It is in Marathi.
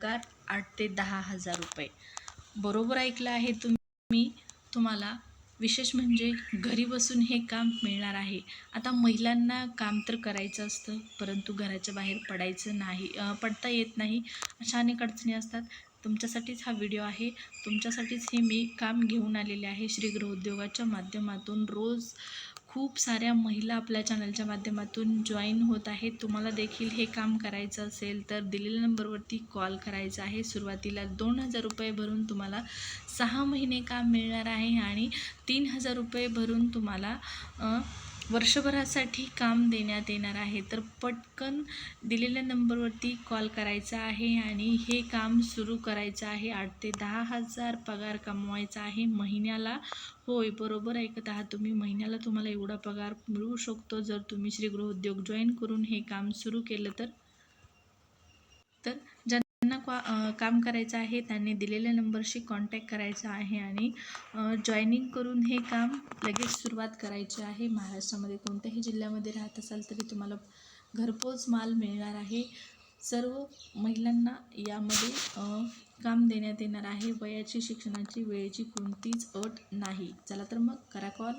पगार आठ ते दहा हजार रुपये. बरोबर ऐकलं आहे तुम्ही. तुम्हाला विशेष म्हणजे घरी बसून हे काम मिळणार आहे. आता महिलांना काम तर करायचं असतं परंतु घराच्या बाहेर पडायचं नाही पडता येत नाही. अशा अनेक अडचणी असतात. तुमच्यासाठीच हा व्हिडिओ आहे. तुमच्यासाठीच हे मी काम घेऊन आलेले आहे श्री गृहोद्योगाच्या माध्यमातून रोज खूप साऱ्या महिला आपल्या चॅनलच्या माध्यमातून जॉईन होत आहेत. तुम्हाला देखील हे काम करायचं असेल तर दिलेल्या नंबरवरती कॉल करायचा आहे. सुरुवातीला दोन हजार रुपये भरून तुम्हाला सहा महिने काम मिळणार आहे आणि तीन हजार रुपये भरून तुम्हाला वर्षभरासाठी काम देण्यात येणार आहे. तर पटकन दिलेल्या नंबरवरती कॉल करायचा आहे आणि हे काम सुरू करायचं आहे. आठ ते दहा हजार पगार कमवायचा आहे महिन्याला. होय बरोबर ऐकत आहात तुम्ही महिन्याला तुम्हाला एवढा पगार मिळू शकतो. जर तुम्ही श्री गृहोद्योग जॉईन करून हे काम सुरू केलं तर तर ज्यांना क्वा काम करायचं आहे त्यांनी दिलेल्या नंबरशी कॉन्टॅक्ट करायचा आहे आणि जॉईनिंग करून हे काम लगेच सुरुवात करायची आहे. महाराष्ट्रामध्ये कोणत्याही जिल्ह्यामध्ये राहत असाल तरी तुम्हाला घरपोच माल मिळणार आहे. सर्व महिलांना यामध्ये काम देण्यात येणार आहे. वयाची शिक्षणाची वेळेची कोणतीच अट नाही. चला तर मग करा कॉल